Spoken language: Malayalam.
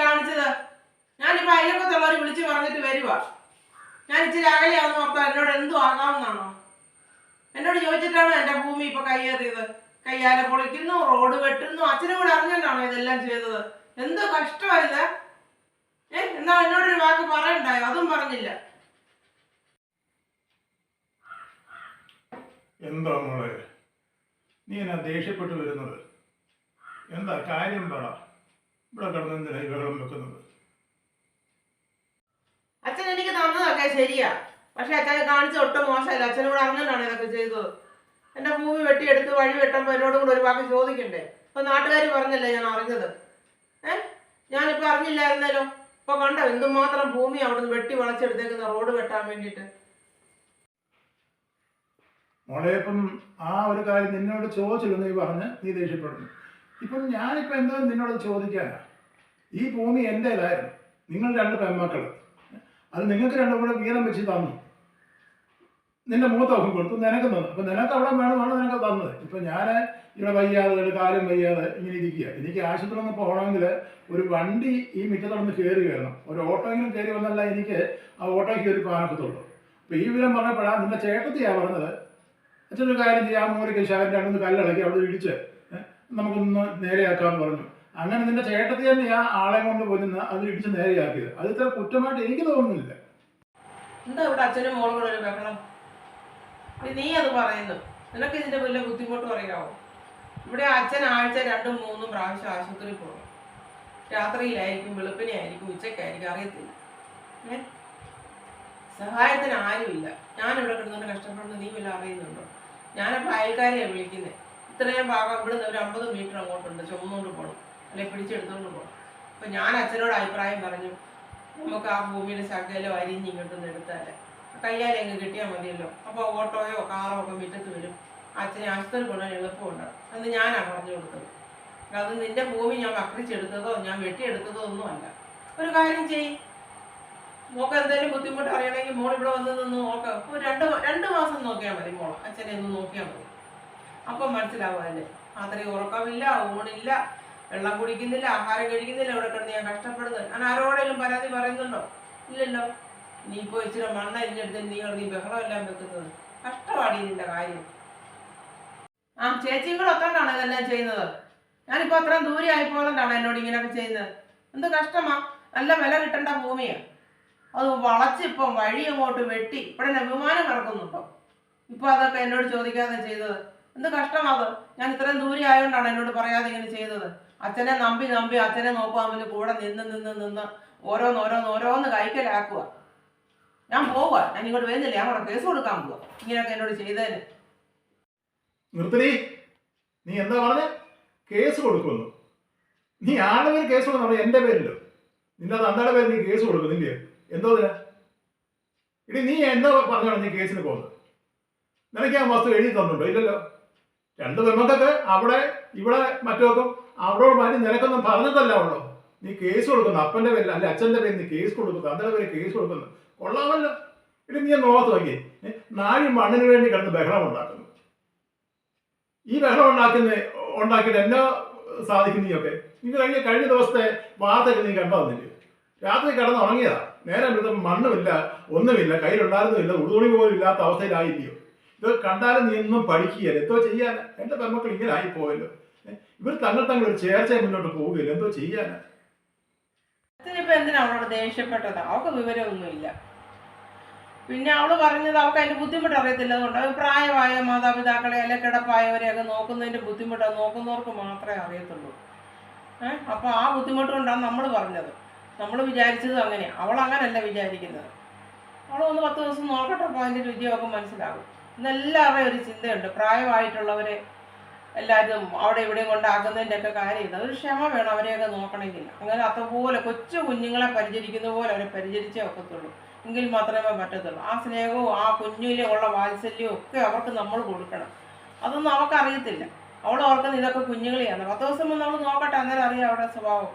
കാണിച്ചത്? ഞാനിപ്പോ അയലക്കത്തുള്ളവർ വിളിച്ചു പറഞ്ഞിട്ട് വരുവാ. ഞാൻ ഇച്ചിരി അകലെയാണെന്ന് ഓർത്താ എന്നോട് എന്തോ ആകാമെന്നാണോ? എന്നോട് ചോദിച്ചിട്ടാണോ എന്റെ ഭൂമി ഇപ്പൊ കയ്യേറിയത്? കയ്യാലെ പൊളിക്കുന്നു റോഡ് വെട്ടുന്നു അച്ഛനും കൂടെ അറിഞ്ഞിട്ടാണോ ഇതെല്ലാം ചെയ്തത്? എന്തോ കഷ്ടമായത് ഏ എന്നാ എന്നോടൊരു വാക്ക് പറയണ്ടായോ? അതും പറഞ്ഞില്ല. എന്താ മോളെ? നീ എന്നാ ദേഷ്യപ്പെട്ടു വരുന്നത്? എന്താ കാര്യം പറ. ഇവിടെ കിടന്ന് എന്തിനാ ഈ ബഹളം വെക്കുന്നത്? അച്ഛൻ എനിക്ക് തന്നതൊക്കെ ശരിയാ. പക്ഷെ അച്ഛനെ കാണിച്ച ഒട്ടും മോശമല്ല. അച്ഛനും കൂടെ അറിഞ്ഞിട്ടാണ് ഇതൊക്കെ ചെയ്തത്. എന്റെ ഭൂമി വെട്ടിയെടുത്ത് വഴി വെട്ടുമ്പോ എന്നോടും കൂടെ ഒരു വാക്ക് ചോദിക്കണ്ടേ? ഇപ്പൊ നാട്ടുകാർ പറഞ്ഞല്ലേ ഞാൻ അറിഞ്ഞത്? ഏ? ഞാനിപ്പോ അറിഞ്ഞില്ലായിരുന്നല്ലോ. ഇപ്പൊ കണ്ടോ എന്തുമാത്രം ഭൂമി അവിടുന്ന് വെട്ടി വളച്ചെടുത്തേക്കുന്ന റോഡ് വെട്ടാൻ വേണ്ടിട്ട് മോളെ ഇപ്പം ആ ഒരു കാര്യം നിന്നോട് ചോദിച്ചില്ല നീ പറഞ്ഞ് നീ ദേഷ്യപ്പെടുന്നു. ഇപ്പം ഞാനിപ്പോൾ എന്തോ നിന്നോട് ചോദിക്കാനാ? ഈ ഭൂമി എന്റേതായിരുന്നു നിങ്ങൾ രണ്ട് പെൺമക്കൾ അത് നിങ്ങൾക്ക് രണ്ടും കൂടെ വീതം വെച്ച് തന്നു. നിന്റെ മൂത്തൊക്കെ കൊടുത്തു നിനക്ക് തന്നു. അപ്പം നിനക്ക് അവിടെ വേണമാണ് നിനക്ക് തന്നത്? ഇപ്പം ഞാൻ ഇവിടെ വയ്യാതെ കാലും വയ്യാതെ ഇങ്ങനെ ഇരിക്കുക എനിക്ക് ആശുപത്രി ഒന്ന് പോകണമെങ്കിൽ ഒരു വണ്ടി ഈ മിറ്റത്തോടൊന്ന് കയറി വരണം. ഒരു ഓട്ടോയെങ്കിലും കയറി വന്നല്ല എനിക്ക് ആ ഓട്ടോ കയറി പോകാനൊക്കത്തുള്ളൂ അപ്പോൾ ഈ വിവരം പറഞ്ഞപ്പോഴാണ് നിന്റെ ചേട്ടത്തിയാണ് പറഞ്ഞത്. അച്ഛനൊരു കാര്യം ചെയ്യാം. ആ മൂലയ്ക്ക് ശാലിന്റെ രണ്ടൊന്ന് കല്ലിളക്കി അവിടെ ഇടിച്ച് നമുക്കൊന്ന് നേരെയാക്കാമെന്ന് പറഞ്ഞു. അങ്ങനെ നിന്റെ ചേട്ടത്തി തന്നെ ആ ആളെ കൊണ്ട് പോയിരുന്ന അത് ഇടിച്ച് നേരെയാക്കിയത്. അത് ഇത്ര കുറ്റമായിട്ട് എനിക്ക് തോന്നുന്നില്ല. എന്താ ഇവിടെ അച്ഛനും മോളും ഒരു ബഹളം? നീ അത് പറയുന്നു. നിനക്ക് ഇതിന്റെ വലിയ ബുദ്ധിമുട്ട് പറയാവോ? ഇവിടെ അച്ഛൻ ആഴ്ച രണ്ടും മൂന്നും പ്രാവശ്യം ആശുപത്രിയിൽ പോകും. രാത്രിയിലായിരിക്കും വെളുപ്പിനെ ആയിരിക്കും ഉച്ചക്കായിരിക്കും അറിയത്തില്ല സഹായത്തിന് ആരുമില്ല. ഞാൻ ഇവിടെ കിടന്നുകൊണ്ട് കഷ്ടപ്പെടുന്നത് നീ വല്ല അറിയുന്നുണ്ടോ? ഞാനപ്പോൾ അയൽക്കാരെയാണ് വിളിക്കുന്നത് ഇത്രയും ഭാഗം ഇവിടുന്ന് ഒരു അമ്പത് മീറ്റർ അങ്ങോട്ടുണ്ട് ചുമന്നുകൊണ്ട് പോകണം അല്ലെങ്കിൽ പിടിച്ചെടുത്തുകൊണ്ട് പോകണം അപ്പം ഞാൻ അച്ഛനോട് അഭിപ്രായം പറഞ്ഞു നമുക്ക് ആ ഭൂമിയുടെ ശകലം അരിഞ്ഞ് ഇങ്ങോട്ടൊന്ന് എടുത്താൽ കയ്യാലെ അങ്ങ് കിട്ടിയാൽ മതിയല്ലോ. അപ്പോൾ ഓട്ടോയോ കാറോ ഒക്കെ മുറ്റത്ത് വരും. അച്ഛനെ ആശുപത്രി കൊണ്ടുപോകാൻ എളുപ്പമുണ്ടാകും എന്ന് ഞാനാണ് പറഞ്ഞു കൊടുത്തത്. അത് നിന്റെ ഭൂമി ഞാൻ വക്രിച്ചെടുത്തതോ ഞാൻ വെട്ടിയെടുത്തതോ ഒന്നും അല്ല. ഒരു കാര്യം ചെയ്യ്. മോക്ക് എന്തെങ്കിലും ബുദ്ധിമുട്ട് അറിയണമെങ്കിൽ മോൾ ഇവിടെ വന്ന് നിന്ന് നോക്കാം. ഒരു രണ്ട് രണ്ട് മാസം നോക്കിയാൽ മതി മോൾ അച്ഛനെ ഒന്ന് നോക്കിയാൽ മതി. അപ്പം മനസ്സിലാവും അതിന് അത്രയും ഉറക്കമില്ല ഊണില്ല വെള്ളം കുടിക്കുന്നില്ല ആഹാരം കഴിക്കുന്നില്ല ഇവിടെ കിടന്ന് ഞാൻ കഷ്ടപ്പെടുന്നു. ഞാൻ ആരോടെങ്കിലും പരാതി പറയുന്നുണ്ടോ? ഇല്ലല്ലോ. നീ ഇപ്പോൾ ഇച്ചിരി മണ്ണ ഇരിഞ്ഞെടുത്ത് നീ നീ ബഹളമെല്ലാം വെക്കുന്നത്. കഷ്ടപാടി നിന്റെ കാര്യം. ആ ചേച്ചിയും കൂടെ ഒത്തോണ്ടാണ് ഇതെല്ലാം ചെയ്യുന്നത്? ഞാനിപ്പോൾ അത്രയും ദൂരെ ആയിപ്പോയതുകൊണ്ടാണ് എന്നോട് ഇങ്ങനെയൊക്കെ ചെയ്യുന്നത്? എന്ത് കഷ്ടമാ? നല്ല വില കിട്ടേണ്ട ഭൂമിയാ. അത് വളച്ചിപ്പം വഴി അങ്ങോട്ട് വെട്ടി. ഇവിടെ അഭിമാനം ഇറക്കുന്നുണ്ടോ? ഇപ്പൊ അതൊക്കെ എന്നോട് ചോദിക്കാതെ ചെയ്തത്. എന്ത് കഷ്ടമാത്? ഞാൻ ഇത്രയും ദൂരെ ആയതുകൊണ്ടാണ് എന്നോട് പറയാതെ ഇങ്ങനെ ചെയ്തത്. അച്ഛനെ നമ്പി നമ്പി അച്ഛനെ നോക്കുക അവന് കൂടെ നിന്ന് നിന്ന് നിന്ന് ഓരോന്ന് ഓരോന്ന് ഓരോന്ന് കൈക്കലാക്കുക ഞാൻ പോവുക ഞാൻ ഇങ്ങോട്ട് വരുന്നില്ല. ഞാൻ അവിടെ കേസ് കൊടുക്കാൻ പോവാ. ഇങ്ങനെയൊക്കെ എന്നോട് ചെയ്തതിന് നിർത്തടി. നീ എന്താ പറഞ്ഞ? കേസ് കൊടുക്കുന്നു. നീ ആണെങ്കിൽ കേസ് കൊടുക്കുന്നു? എന്റെ പേരിലോ? നിന്റെ തന്തയുടെ പേര് നീ കേസ് കൊടുക്കുന്നില്ലേ? എന്തോ ഇടി നീ എന്താ പറഞ്ഞോ നീ കേസിന് പോകുന്നത്? നിനക്ക് ആ വസ്തു എഴുതി തന്നുണ്ടോ ഇല്ലല്ലോ. രണ്ട് പെൺമക്കൊക്കെ അവിടെ ഇവിടെ മറ്റൊക്കെ അവരോട് മാറ്റി നിനക്കൊന്നും പറഞ്ഞിട്ടല്ല ഉള്ളു. നീ കേസ് കൊടുക്കുന്നു അപ്പന്റെ പേരിൽ അല്ലെ അച്ഛന്റെ പേരിൽ നീ കേസ് കൊടുക്കുന്നു അതിന്റെ പേര് കേസ് കൊടുക്കുന്നു. കൊള്ളാമല്ലോ. ഇടി നീ നോക്കത്ത് നോക്കി നാഴി മണ്ണിന് വേണ്ടി കിടന്ന് ബഹളം ഉണ്ടാക്കുന്നു. ഈ ബഹളം ഉണ്ടാക്കുന്ന ഉണ്ടാക്കിയിട്ട് എന്നാ സാധിക്കും നീയൊക്കെ? നീ കഴിഞ്ഞ കഴിഞ്ഞ ദിവസത്തെ വാർത്തയൊക്കെ നീ കണ്ടോ നിന്റെ രാത്രി കിടന്ന് ഉറങ്ങിയതാ നേരം മണ്ണുമില്ല ഒന്നുമില്ല കയ്യിലുണ്ടായിരുന്നില്ല ഉടുതുണി പോലും ഇല്ലാത്ത അവസ്ഥയിലായില്ലയോ ഇത് കണ്ടാലും നീ ഒന്നും പഠിക്കുകയല്ല? എന്തോ ചെയ്യാന? എന്റെ പെൺമക്കൾ ഇങ്ങനെ ആയിപ്പോയല്ലോ ഇവർ തങ്ങൾ തങ്ങൾ ഒരു ചേർച്ചയെ മുന്നോട്ട് പോവുകയില്ല? എന്തോ ചെയ്യാന? എന്തിനാ അവളോട് ദേഷ്യപ്പെട്ടത്? അവൾക്ക് വിവരമൊന്നുമില്ല. പിന്നെ അവൾ പറഞ്ഞത് അവൾക്ക് അതിന്റെ ബുദ്ധിമുട്ട് അറിയത്തില്ല. അതുകൊണ്ട് പ്രായമായ മാതാപിതാക്കളെ അല്ലെ കിടപ്പായവരെയൊക്കെ നോക്കുന്നതിന്റെ ബുദ്ധിമുട്ട് നോക്കുന്നവർക്ക് മാത്രമേ അറിയത്തുള്ളൂ. ഏഹ് അപ്പൊ ആ ബുദ്ധിമുട്ട് കൊണ്ടാണ് നമ്മൾ പറഞ്ഞത്. നമ്മൾ വിചാരിച്ചത് അങ്ങനെ അവൾ അങ്ങനല്ല വിചാരിക്കുന്നത്. അവൾ ഒന്ന് പത്ത് ദിവസം നോക്കട്ടെ അപ്പോൾ അതിന്റെ രുചിയൊക്കെ മനസ്സിലാകും. ഇന്നെല്ലാവരുടെയും ഒരു ചിന്തയുണ്ട്. പ്രായമായിട്ടുള്ളവരെ എല്ലാവരും അവിടെ ഇവിടെയും കൊണ്ടാകുന്നതിന്റെയൊക്കെ കാര്യം ഇത് അതൊരു ക്ഷമ വേണം അവരെയൊക്കെ നോക്കണമെങ്കിൽ. അങ്ങനെ അതുപോലെ കൊച്ചു കുഞ്ഞുങ്ങളെ പരിചരിക്കുന്ന പോലെ അവരെ പരിചരിച്ചേ ഒക്കത്തുള്ളൂ. എങ്കിൽ മാത്രമേ പറ്റത്തുള്ളൂ. ആ സ്നേഹവും ആ കുഞ്ഞിലെ ഉള്ള വാത്സല്യവും ഒക്കെ അവർക്ക് നമ്മൾ കൊടുക്കണം. അതൊന്നും അവർക്കറിയത്തില്ല അവൾ ഓർക്കുന്ന ഇതൊക്കെ കുഞ്ഞുങ്ങളെയാണ്. പത്ത് ദിവസം നമ്മൾ നോക്കട്ടെ അന്നേരം അറിയാം അവരുടെ സ്വഭാവം.